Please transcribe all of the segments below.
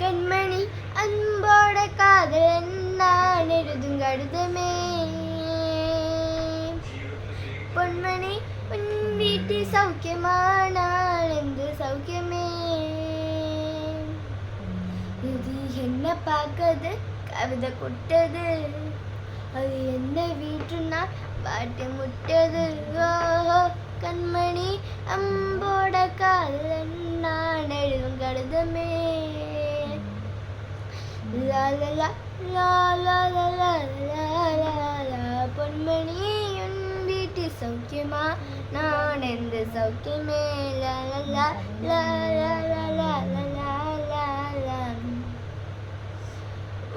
கண்மணி அன்போட காதல் நான் எழுதுங்கடுதமே பொன்மணி உன் வீட்டு சௌக்கியமா? நான் எந்த சௌக்கியமே. இது என்ன பார்க்கது கவிதை கொட்டது. அது என்ன வீட்டுனா பாட்டு முட்டது. ஓஹோ கண்மணி அம்போட காதல் நான் எழுதும் கடுதமே. பொன்மணி உன் வீட்டு சௌக்கியமா நான் எந்த சௌக்கியமே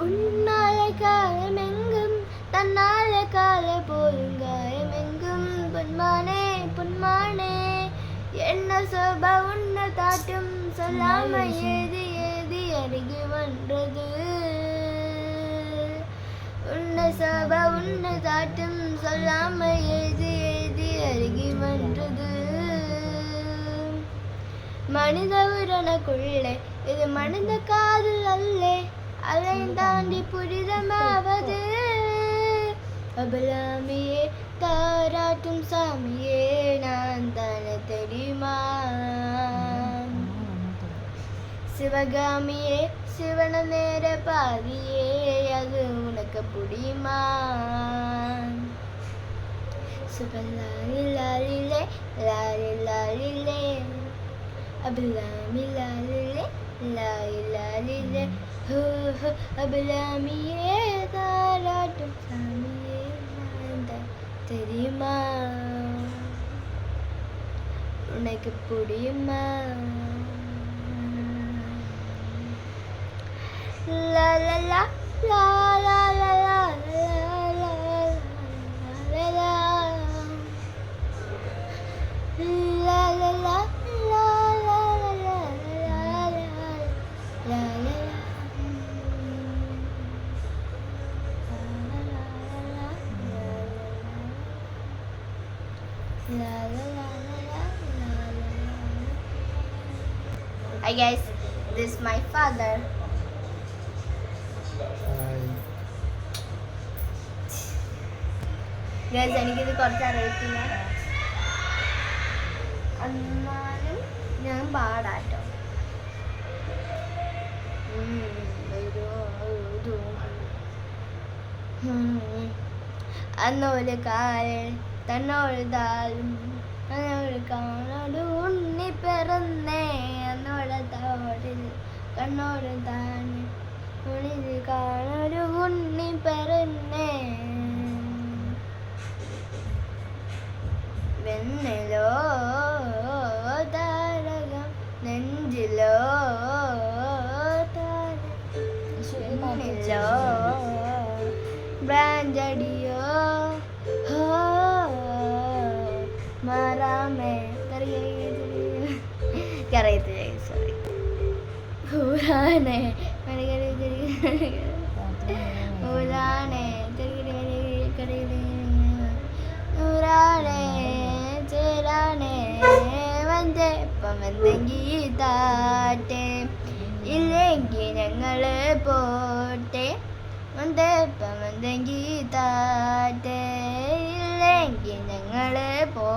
உன்னால காலம் எங்கும் தன்னால கால போயுங்காயம் எங்கும் பொன்மானே பொன்மானே என்ன சோபா உன்னை தாட்டும் சொல்லாம ஏது ஏது அருகி வந்தது. உன்னை சோப உன்னை தாட்டும் சொல்லாம எழுதி எழுதி அருகி வந்தது. மனித உடனுக்குள்ளே இது மனித காதல் அல்லே அதை தாண்டி புரிதமாவது அபலாமியே தாராட்டும் சாமியே நான் தானே தெரியுமா? சிவகாமியே சிவன நேர பாதியே அது உனக்கு புரியுமா சுபலாலி லாலிலே லாலி லாலிலே அபிலாமி லாலிலே லாலி லாலிலே ஹோ ஹோ அபிலாமியே தாராட்டும் சாமியே நான் தான் தெரியுமா உனக்கு புரியுமா la la la la la Hi guys, this is my father. Guys, എനിക്കിത് കുറച്ച് അറിയത്തില്ല. എന്നാലും ഞാൻ പാടാട്ടോ. അന്നൊരു കാലൻ തന്നൊരു താലും അന്നൊരു കാണോട് ഉണ്ണി പിറന്നേ. അന്നോടെ തോടിൽ കണ്ണോട് താന് ഉണിത് കാണൊരു ഉണ്ണി പിറന്നേ. ബ്രാഞ്ചടിയോ മാറാമേ ഇല്ലെങ്കിൽ ഞങ്ങൾ പോട്ടെ. മന്ദപ്പമന്തെങ്കിൽ താറ്റേ ഇല്ലെങ്കിൽ ഞങ്ങളെ പോ